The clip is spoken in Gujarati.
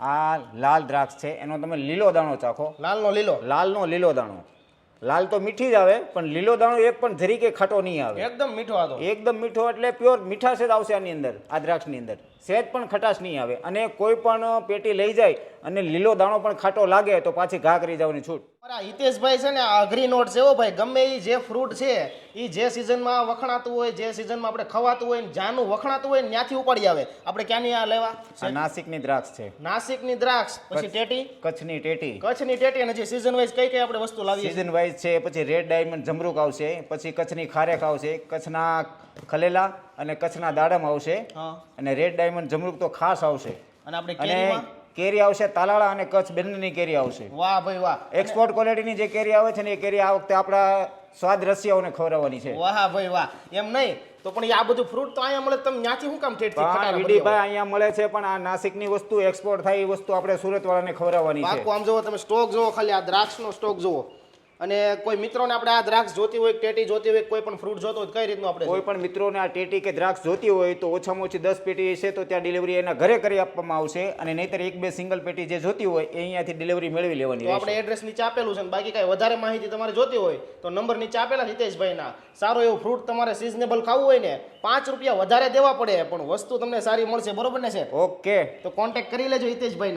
આ લાલ દ્રાક્ષ છે એનો તમે લીલો દાણો ચાખો. લાલનો લીલો? લાલનો લીલો દાણો. લાલ તો મીઠી જ આવે પણ લીલો દાણો એક પણ જરીકે ખાટો નહીં આવે. એકદમ મીઠો હતો એકદમ મીઠો એટલે પ્યોર મીઠાશ જ આવશે આની અંદર આ દ્રાક્ષની અંદર. સહેજ પણ ખટાશ નહીં આવે. અને કોઈ પણ પેટી લઈ જાય અને લીલો દાણો પણ ખાટો લાગે તો પાછી ઘા કરી જવાની છૂટ. મારા હિતેશભાઈ છે ને આ અઘરી નોટ છે ભાઈ. ગમે એ જે ફ્રૂટ છે એ જે સિઝનમાં વખણાતું હોય જે સિઝનમાં આપણે ખવાતું હોય ને જ્યાંનું વખણાતું હોય ને ત્યાંથી ઉપાડી આવે. આપણે ક્યાંની આ લેવા? નાસિકની દ્રાક્ષ છે. નાસિકની દ્રાક્ષ. પછી ટેટી? કચ્છની ટેટી. કચ્છની ટેટી અને જે સિઝન વાઇઝ કઈ કઈ આપણે વસ્તુ લાવીએ સિઝન વાઇઝ છે પછી રેડ ડાયમંડ જમરૂક આવશે પછી કચ્છની ખારેક આવશે કચ્છના ખલેલા અને કચ્છના દાડમ આવશે અને રેડ ડાયમંડ જમરૂક તો ખાસ આવશે. અને આપણે કેરી આવશે તાલાળા અને કચ્છ બંનેની કેરી આવશે. વાહ ભાઈ વાહ. એક્સપોર્ટ ક્વોલિટીની જે કેરી આવે છે ને એ કેરી આ વખતે આપણા સ્વાદ રસિયાઓને ખવડાવવાની છે. વાહ ભાઈ વાહ. એમ નહીં તો પણ આ બધું ફ્રૂટ તો અહીંયા મળે તમે ત્યાંથી શું કામ છે ખટારા અહીંયા મળે છે પણ આ નાસિકની વસ્તુ એક્સપોર્ટ થાય એ વસ્તુ આપણે સુરત વાળાને ખવડાવવાની છે. આમ જુઓ તમે સ્ટોક જુઓ ખાલી આ દ્રાક્ષનો સ્ટોક જુઓ. અને કોઈ મિત્રોને આપણે આ દ્રાક્ષ જોતી હોય ટેટી જોતી હોય કોઈ પણ ફ્રૂટ જોતો હોય કઈ રીતનું આપણે કોઈ પણ મિત્રોને આ ટેટી કે દ્રાક્ષ જોતી હોય તો ઓછામાં ઓછી દસ પેટી છે તો ત્યાં ડિલિવરી એના ઘરે કરી આપવામાં આવશે અને નહીતર એક બે સિંગલ પેટી જે જોતી હોય એ અહીંયાથી ડિલિવરી મેળવી લેવાની તો આપણે એડ્રેસ નીચે આપેલું છે બાકી કાંઈ વધારે માહિતી તમારે જોતી હોય તો નંબર નીચે આપેલા હિતેશભાઈના. સારો એવું ફ્રૂટ તમારે સિઝનેબલ ખાવું હોય ને પાંચ રૂપિયા વધારે દેવા પડે પણ વસ્તુ તમને સારી મળશે બરોબર ને છે ઓકે. તો કોન્ટેક્ટ કરી લેજો હિતેશભાઈનો.